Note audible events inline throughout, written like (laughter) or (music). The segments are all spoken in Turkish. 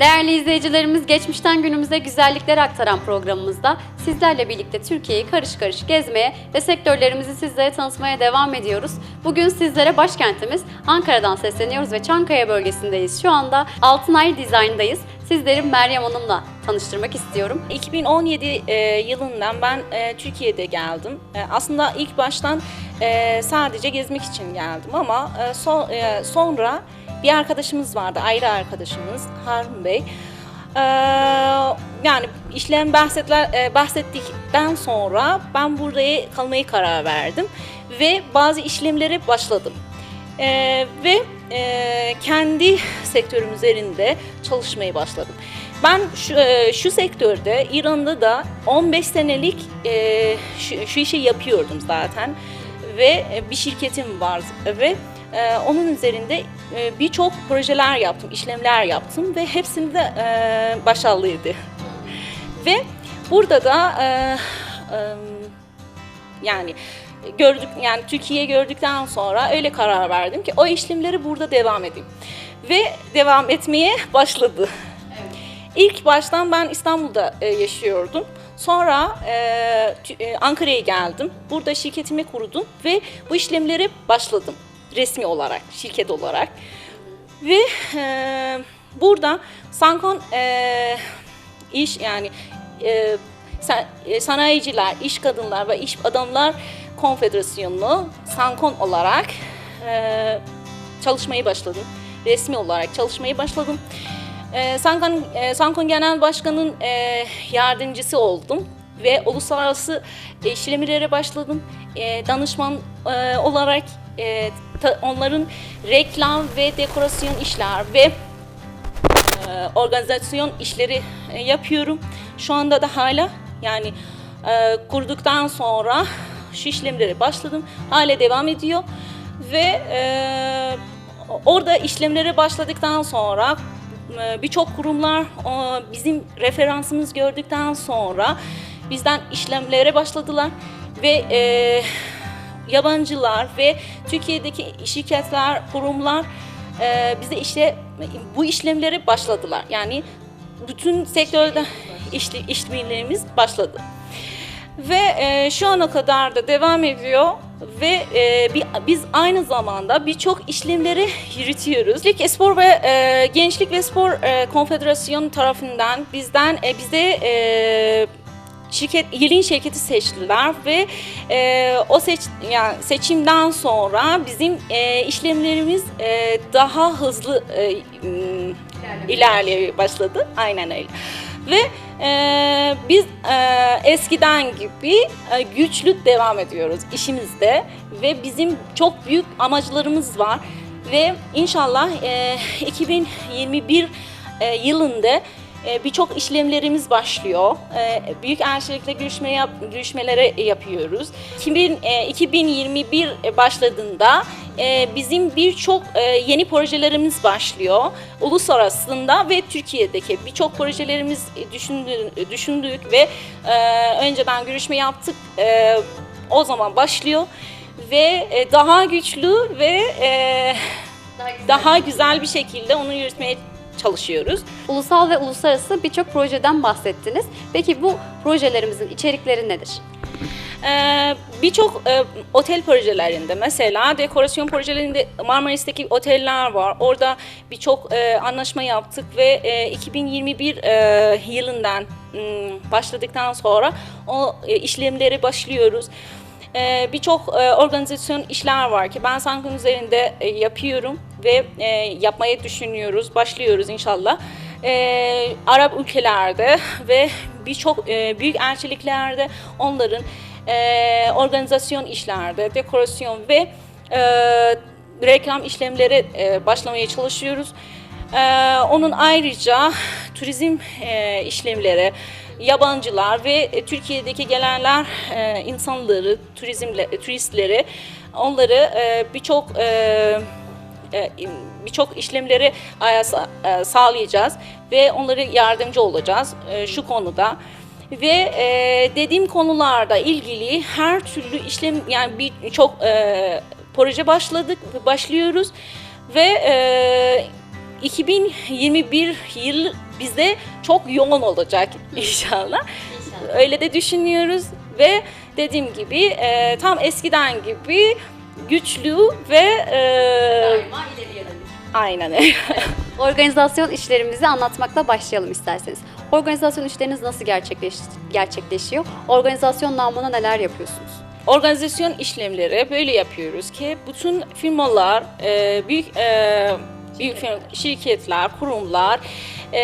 Değerli izleyicilerimiz geçmişten günümüze güzellikleri aktaran programımızda sizlerle birlikte Türkiye'yi karış karış gezmeye ve sektörlerimizi sizlere tanıtmaya devam ediyoruz. Bugün sizlere başkentimiz Ankara'dan sesleniyoruz ve Çankaya bölgesindeyiz. Şu anda Altınay Design'dayız. Sizleri Meryem Hanım'la tanıştırmak istiyorum. 2017 e, yılından ben e, Türkiye'de geldim. E, aslında ilk baştan e, sadece gezmek için geldim ama e, so- e, sonra bir arkadaşımız vardı, ayrı arkadaşımız Harun Bey. E, yani işlem bahsetler, e, bahsettikten sonra ben buraya kalmayı karar verdim ve bazı işlemlere başladım. Ee, ve e, kendi (laughs) sektörüm üzerinde çalışmaya başladım. Ben şu, e, şu sektörde İran'da da 15 senelik e, şu, şu işi yapıyordum zaten ve e, bir şirketim var ve e, onun üzerinde e, birçok projeler yaptım, işlemler yaptım ve hepsinde e, başarılıydı. Ve burada da e, e, yani gördük yani Türkiye gördükten sonra öyle karar verdim ki o işlemleri burada devam edeyim. Ve devam etmeye başladı. İlk baştan ben İstanbul'da e, yaşıyordum. Sonra e, Ankara'ya geldim. Burada şirketimi kurdum ve bu işlemleri başladım resmi olarak, şirket olarak. Ve e, burada Sankon e, iş yani e, e, sanayiciler, iş kadınlar ve iş adamlar konfederasyonu Sankon olarak e, çalışmayı başladım. Resmi olarak çalışmayı başladım. E, Sankon, e, Sankon Genel Başkanı'nın e, yardımcısı oldum ve uluslararası işlemlere başladım. E, danışman e, olarak e, onların reklam ve dekorasyon işler ve e, organizasyon işleri e, yapıyorum. Şu anda da hala yani e, kurduktan sonra şu işlemlere başladım. Hala devam ediyor ve e, orada işlemlere başladıktan sonra e, birçok kurumlar bizim referansımız gördükten sonra bizden işlemlere başladılar ve e, yabancılar ve Türkiye'deki şirketler, kurumlar e, bize işte bu işlemleri başladılar. Yani bütün sektörde işli, başladı. Ve e, şu ana kadar da devam ediyor ve e, bi- biz aynı zamanda birçok işlemleri yürütüyoruz. İlk Spor ve e, Gençlik ve Spor e, Konfederasyonu tarafından bizden e, bize e, şirket yılın şirketi seçtiler ve e, o seç yani seçimden sonra bizim e, işlemlerimiz e, daha hızlı e, ilerlemeye başladı. Aynen öyle. Ve e, biz e, eskiden gibi e, güçlü devam ediyoruz işimizde ve bizim çok büyük amaçlarımız var ve inşallah e, 2021 e, yılında birçok işlemlerimiz başlıyor. E, Büyük elçilikle görüşme yap, görüşmeleri yapıyoruz. 2000, e, 2021 başladığında e, bizim birçok e, yeni projelerimiz başlıyor. Uluslararasında ve Türkiye'deki birçok projelerimiz düşündü- düşündük ve önceden görüşme yaptık. O zaman başlıyor ve daha güçlü ve e, daha güzel bir şekilde onu yürütmeye çalışıyoruz. Ulusal ve uluslararası birçok projeden bahsettiniz. Peki bu projelerimizin içerikleri nedir? Ee, Birçok e, otel projelerinde mesela dekorasyon projelerinde Marmaris'teki oteller var. Orada birçok e, anlaşma yaptık ve e, 2021 e, yılından m, başladıktan sonra o e, işlemleri başlıyoruz. E, Birçok e, organizasyon işler var ki ben Sankun üzerinde e, yapıyorum ve e, yapmayı düşünüyoruz, başlıyoruz inşallah. E, Arap ülkelerde (laughs) ve birçok e, büyük elçiliklerde onların e, organizasyon işlerde, dekorasyon ve e, reklam işlemleri e, başlamaya çalışıyoruz. E, onun ayrıca turizm e, işlemleri, yabancılar ve e, Türkiye'deki gelenler e, insanları, turizmle, turistleri onları e, birçok e, birçok işlemleri e, e, sağlayacağız ve onlara yardımcı olacağız e, şu konuda. Ve e, dediğim konularda ilgili her türlü işlem yani birçok e, proje başladık başlıyoruz ve e, 2021 yıl bizde çok yoğun olacak inşallah. Öyle de düşünüyoruz ve dediğim gibi e, tam eskiden gibi güçlü ve e, aynen. (laughs) Organizasyon işlerimizi anlatmakla başlayalım isterseniz. Organizasyon işleriniz nasıl gerçekleş gerçekleşiyor? Organizasyon namına neler yapıyorsunuz? Organizasyon işlemleri böyle yapıyoruz ki bütün firmalar, e, büyük e, büyük şirketler, kurumlar e,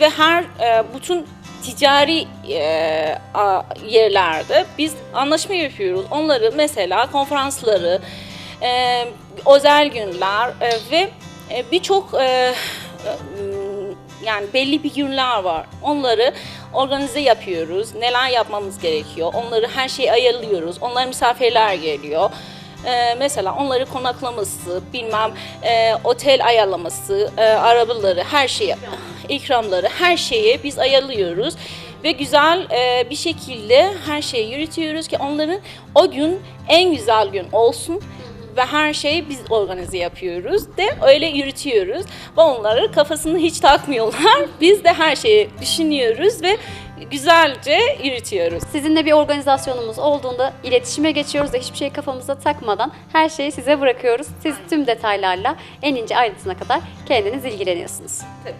ve her e, bütün ticari e, a- yerlerde biz anlaşma yapıyoruz. Onları mesela konferansları, e, özel günler e, ve e, birçok e, e, yani belli bir günler var. Onları organize yapıyoruz. Neler yapmamız gerekiyor? Onları her şeyi ayarlıyoruz. Onlar misafirler geliyor. Ee, mesela onları konaklaması, bilmem e, otel ayarlaması, e, arabaları, her şeyi, ikramları, her şeyi biz ayarlıyoruz. Ve güzel e, bir şekilde her şeyi yürütüyoruz ki onların o gün en güzel gün olsun. Ve her şeyi biz organize yapıyoruz de öyle yürütüyoruz. Ve onları kafasını hiç takmıyorlar. (laughs) Biz de her şeyi düşünüyoruz ve güzelce yürütüyoruz. Sizinle bir organizasyonumuz olduğunda iletişime geçiyoruz ve hiçbir şeyi kafamıza takmadan her şeyi size bırakıyoruz. Siz tüm detaylarla en ince ayrıntısına kadar kendiniz ilgileniyorsunuz. Tabii.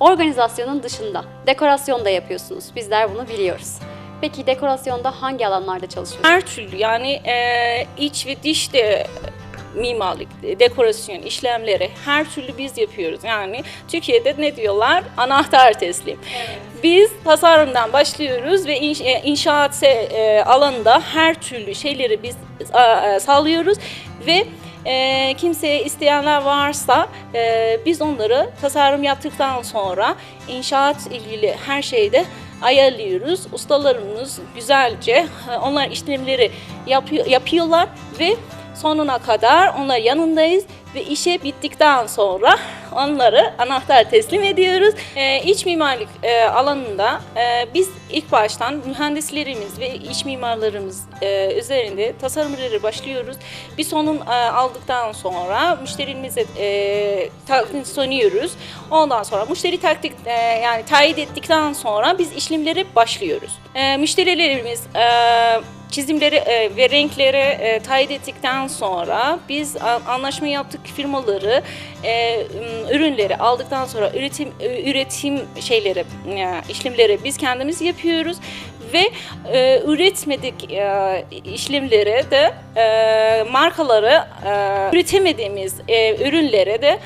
Organizasyonun dışında dekorasyon da yapıyorsunuz. Bizler bunu biliyoruz. Peki dekorasyonda hangi alanlarda çalışıyorsunuz? Her türlü yani e, iç ve dış de mimarlık, dekorasyon, işlemleri her türlü biz yapıyoruz. Yani Türkiye'de ne diyorlar? Anahtar teslim. Biz tasarımdan başlıyoruz ve e, inşaat e, alanında her türlü şeyleri biz e, sağlıyoruz ve kimseye isteyenler varsa biz onları tasarım yaptıktan sonra inşaat ilgili her şeyde ayarlıyoruz. Ustalarımız güzelce onlar işlemleri yapıyor, yapıyorlar ve sonuna kadar onlar yanındayız ve işe bittikten sonra onları anahtar teslim ediyoruz. Ee, iç mimarlık e, alanında e, biz ilk baştan mühendislerimiz ve iç mimarlarımız e, üzerinde tasarımları başlıyoruz. Bir sonun e, aldıktan sonra müşterimize e, takdim sunuyoruz. Ondan sonra müşteri taktik e, yani tayit ettikten sonra biz işlemlere başlıyoruz. E, müşterilerimiz e, çizimleri e, ve renkleri e, tayit ettikten sonra biz anlaşma yaptık firmaları e, ürünleri aldıktan sonra üretim e, üretim şeyleri işlemleri biz kendimiz yapıyoruz ve e, üretmedik e, işlemleri de e, markaları e, üretemediğimiz e, ürünleri de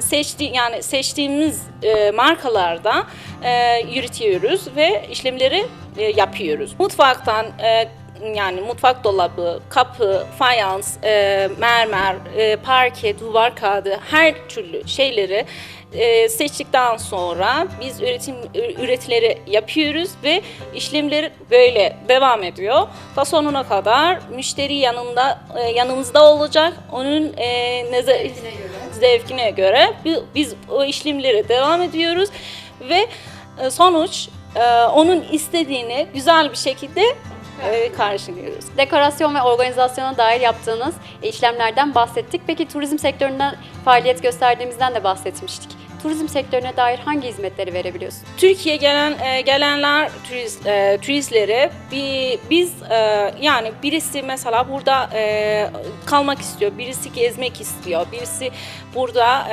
seçti yani seçtiğimiz e, markalarda e, yürütüyoruz ve işlemleri e, yapıyoruz. Mutfaktan e, yani mutfak dolabı, kapı, fayans, e, mermer, e, parke, duvar kağıdı her türlü şeyleri e, seçtikten sonra biz üretim üretileri yapıyoruz ve işlemleri böyle devam ediyor. Ta sonuna kadar müşteri yanında e, yanımızda olacak. Onun e, neze- zevkine göre bi- biz o işlemleri devam ediyoruz ve e, sonuç e, onun istediğini güzel bir şekilde karşılıyoruz. Dekorasyon ve organizasyona dair yaptığınız işlemlerden bahsettik. Peki turizm sektöründen faaliyet gösterdiğimizden de bahsetmiştik. Turizm sektörüne dair hangi hizmetleri verebiliyorsunuz? Türkiye gelen e, gelenler turist e, turistlere bir biz e, yani birisi mesela burada e, kalmak istiyor, birisi gezmek istiyor, birisi burada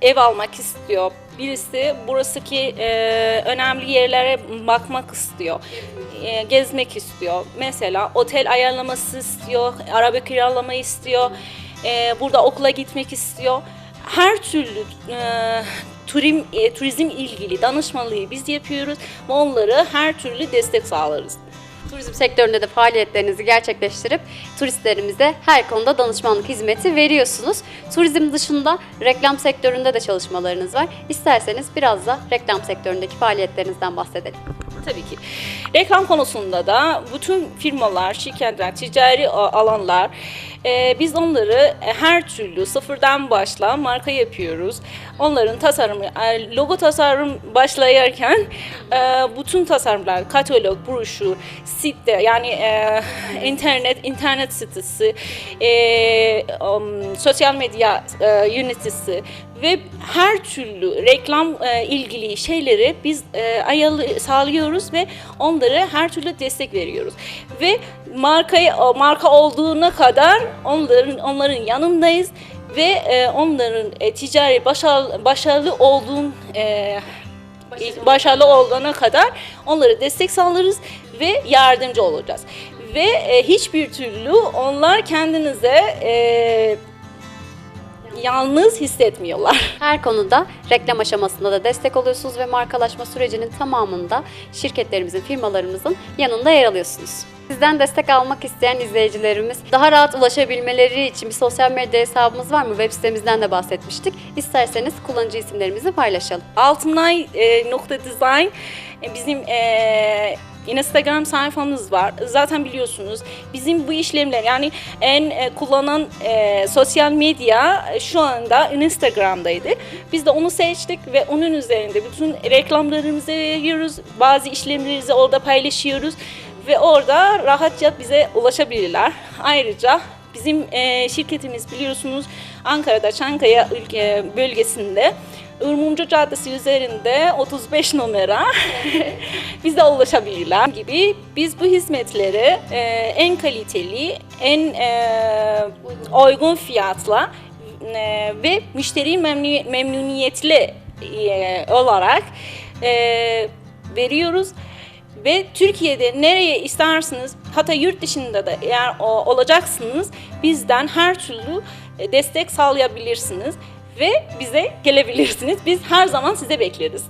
ev almak istiyor, birisi burasındaki e, önemli yerlere bakmak istiyor, e, gezmek istiyor. Mesela otel ayarlaması istiyor, araba kiralamayı istiyor, e, burada okula gitmek istiyor her türlü e, turim, e, turizm ilgili danışmanlığı biz yapıyoruz ve onları her türlü destek sağlarız. Turizm sektöründe de faaliyetlerinizi gerçekleştirip turistlerimize her konuda danışmanlık hizmeti veriyorsunuz. Turizm dışında reklam sektöründe de çalışmalarınız var. İsterseniz biraz da reklam sektöründeki faaliyetlerinizden bahsedelim. Tabii ki. Reklam konusunda da bütün firmalar, şirketler, ticari alanlar e, biz onları e, her türlü sıfırdan başla marka yapıyoruz. Onların tasarımı, e, logo tasarım başlayarken e, bütün tasarımlar, katalog, broşür, site yani internet internet sitesi, um, sosyal medya e, ve her türlü reklam e, ilgili şeyleri biz e, ayarlı sağlıyoruz ve onlara her türlü destek veriyoruz. Ve markayı o marka olduğuna kadar onların onların yanındayız ve e, onların e, ticari başarılı, başarılı olduğun e, başarılı olduğuna kadar onlara destek sağlarız ve yardımcı olacağız. Ve e, hiçbir türlü onlar kendinize e, yalnız hissetmiyorlar. (laughs) Her konuda reklam aşamasında da destek oluyorsunuz ve markalaşma sürecinin tamamında şirketlerimizin, firmalarımızın yanında yer alıyorsunuz. Sizden destek almak isteyen izleyicilerimiz daha rahat ulaşabilmeleri için bir sosyal medya hesabımız var mı? Web sitemizden de bahsetmiştik. İsterseniz kullanıcı isimlerimizi paylaşalım. Altınay e, nokta design e, bizim e, Instagram sayfamız var. Zaten biliyorsunuz bizim bu işlemler yani en e, kullanan e, sosyal medya e, şu anda Instagram'daydı. Biz de onu seçtik ve onun üzerinde bütün reklamlarımızı veriyoruz. Bazı işlemlerimizi orada paylaşıyoruz ve orada rahatça bize ulaşabilirler. Ayrıca Bizim e, şirketimiz biliyorsunuz Ankara'da Çankaya ülke bölgesinde Irmumcu Caddesi üzerinde 35 numara. (laughs) Bize ulaşabilirler gibi. Biz bu hizmetleri e, en kaliteli, en e, uygun fiyatla e, ve müşteri memnun, memnuniyetli e, olarak e, veriyoruz. Ve Türkiye'de nereye isterseniz hatta yurt dışında da eğer olacaksınız bizden her türlü e, destek sağlayabilirsiniz ve bize gelebilirsiniz. Biz her zaman size bekleriz.